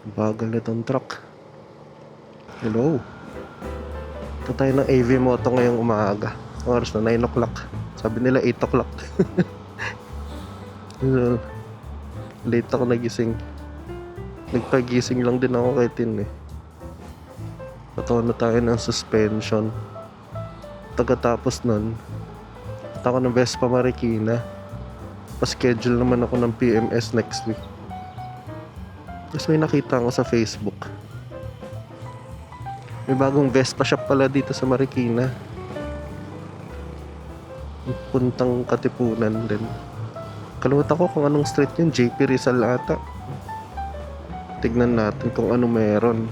Bagal nitong truck. Hello. Ito tayo ng AV Moto ngayong umaga. Oras na 9 o'clock. Sabi nila 8 o'clock. so, late ako nagising. Nagpagising lang din ako kay Tin eh. Patawa na tayo ng suspension. Tagatapos nun, ako ng Vespa Marikina. Pa-schedule naman ako ng PMS next week. Tapos may nakita ko sa Facebook. May bagong Vespa shop pala dito sa Marikina. Puntang Katipunan din. Kalimutan ko kung anong street yun. JP Rizal ata. Tignan natin kung ano meron.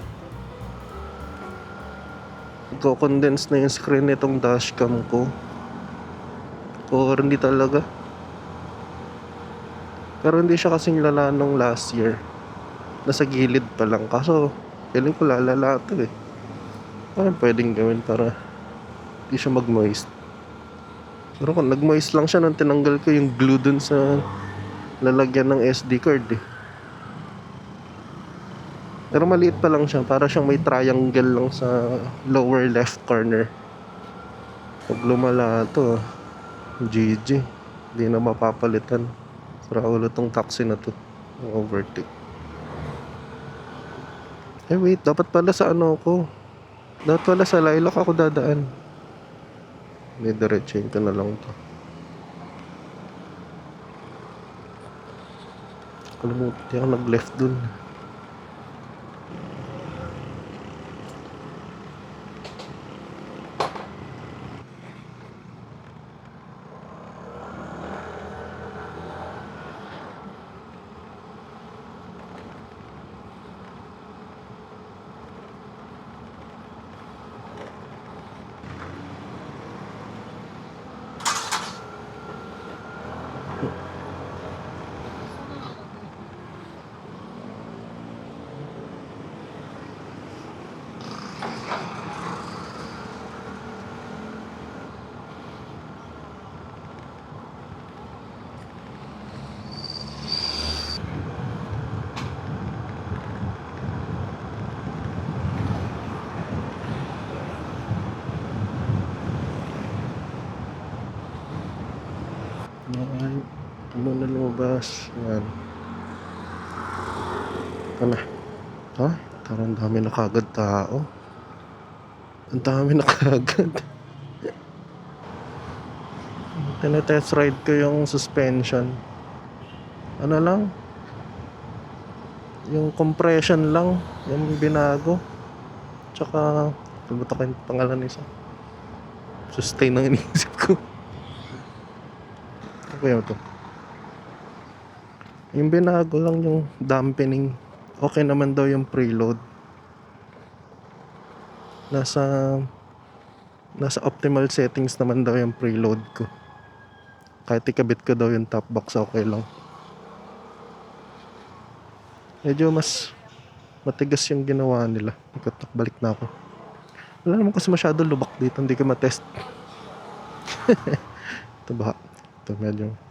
Ko-condense na yung screen nitong dashcam ko. O hindi talaga. Pero hindi siya kasing lala nung last year. Nasa gilid pa lang. Kaso, feeling ko lalala ito eh. Ano pwedeng gawin para hindi siya mag-moist? Pero kung nag-moist lang siya nung tinanggal ko yung glue dun sa lalagyan ng SD card eh. Pero maliit pa lang siya. Para siyang may triangle lang sa lower left corner. Pag lumala ito, GG. Hindi na mapapalitan. Sira ulo tong taxi na to. Overtake. Eh wait, dapat pala sa ano ko. Dapat pala sa Lilac ako dadaan. Hindi, diretsahin ko na lang to. Kalimutan, ako nag-left dun. Yan. Ano na lumabas? Yan. Ano? Ha? Tarang dami na kagad tao. Ang dami na kagad. Tinetest ride ko yung suspension. Ano lang? Yung compression lang. Yung binago. Tsaka, kalimutan ko yung pangalan isa. Sustain ang iniisip ko. Ano kaya to? Yung binago lang yung dampening. Okay naman daw yung preload. Nasa nasa optimal settings naman daw yung preload ko. Kahit ikabit ko daw yung top box, okay lang. Medyo mas matigas yung ginawa nila. Ikatak balik na ako. Wala naman kasi masyado lubak dito. Hindi ko matest. Ito ba? Ito medyo...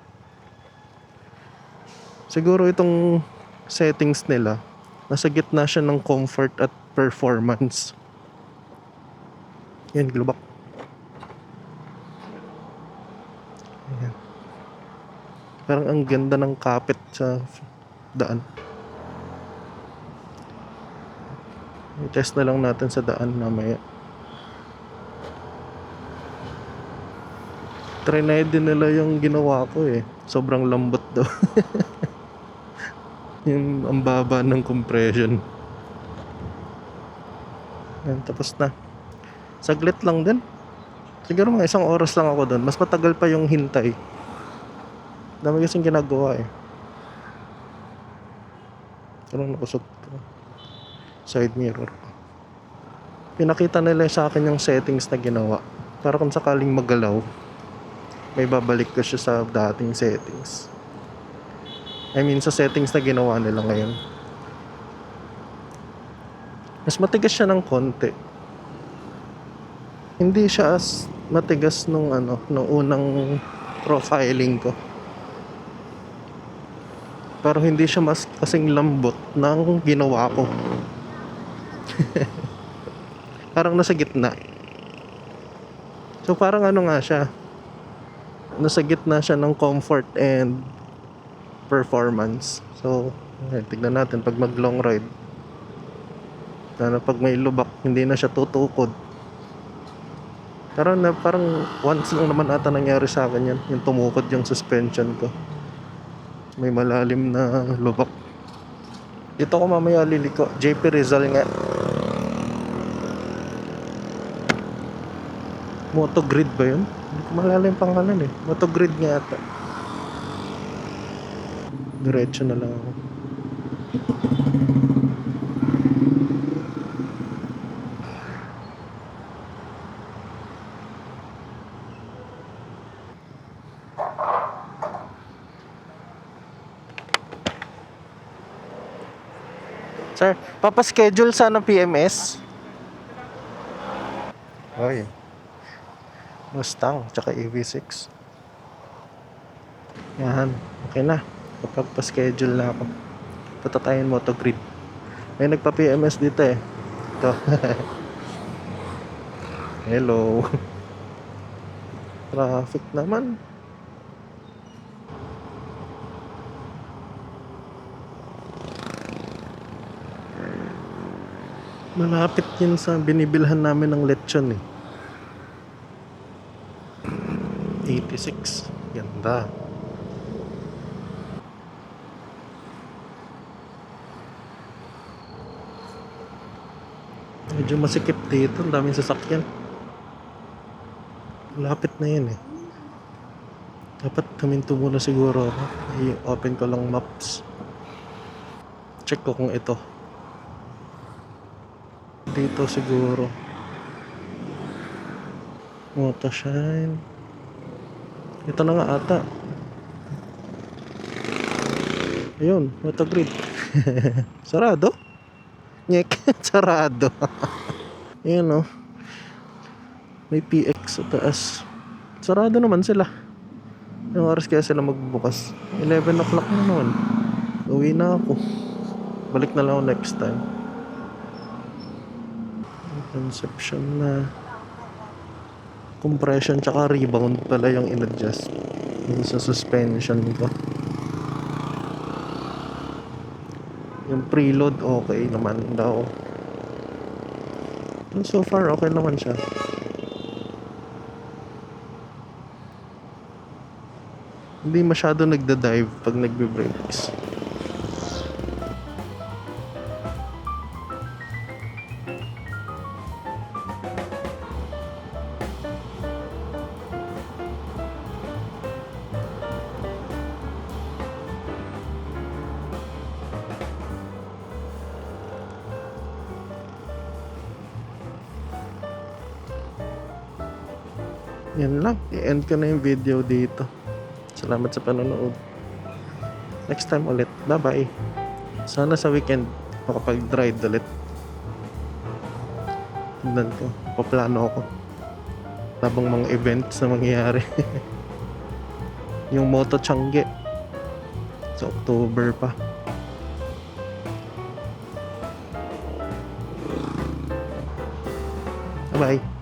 Siguro itong settings nila, nasa gitna siya ng comfort at performance. Yan, lubak. Ayan. Parang ang ganda ng kapit sa daan. I-test na lang natin sa daan mamaya. Trinay din nila yung ginawa ko eh. Sobrang lambot daw. yung ang baba ng compression. Yan, tapos na. Saglit lang din. Siguro mga isang oras lang ako doon. Mas matagal pa yung hintay. Dami kasing ginagawa eh. Parang nakusot ko. Side mirror. Pinakita nila sa akin yung settings na ginawa. Para kung sakaling magalaw, may babalik ko siya sa dating settings. I mean, sa settings na ginawa nila ngayon. Mas matigas siya ng konti. Hindi siya as matigas nung ano, nung unang profiling ko. Pero hindi siya mas kasing lambot ng ginawa ko. parang nasa gitna. So parang ano nga siya. Nasa gitna siya ng comfort and performance. So, eh, tignan natin pag mag long ride. Lalo pag may lubak, hindi na siya tutukod. Pero na, parang once lang naman ata nangyari sa akin yan. Yung tumukod yung suspension ko. May malalim na lubak. Dito ko mamaya liliko. JP Rizal nga. Motogrid ba yun? Hindi ko maalala yung pangalan eh. Motogrid nga ata. Diretso na lang ako. Sir, papaschedule sana PMS. Oy. Mustang, tsaka EV6. Yan, okay na. Kapag pa-schedule na ako. Punta tayo ng motogrid. May nagpa-PMS dito eh. Ito. Hello. Traffic naman. Malapit yun sa binibilhan namin ng lechon eh. 86. Ganda. Medyo masikip dito. Ang daming sasakyan. Lapit na yun eh. Dapat kaminto muna siguro ako. I-open ko lang maps. Check ko kung ito. Dito siguro. Moto shine. Ito na nga ata. Ayun, moto grid. Sarado? Nyek, sarado. Ayun oh. May PX sa taas. Sarado naman sila. Yung oras kaya sila magbukas. 11 o'clock na noon. Uwi na ako. Balik na lang ako next time. Conception na compression tsaka rebound pala yung in-adjust sa suspension ko yung preload okay naman daw. So far okay naman siya. Hindi masyado nagda-dive pag nagbe-brakes Yan lang. I-end ko na yung video dito. Salamat sa panonood. Next time ulit. Bye-bye. Sana sa weekend makapag-ride ulit. Tignan ko. Paplano ako. Tabang mga events na mangyayari. yung Moto Changge. Sa October pa. Bye-bye.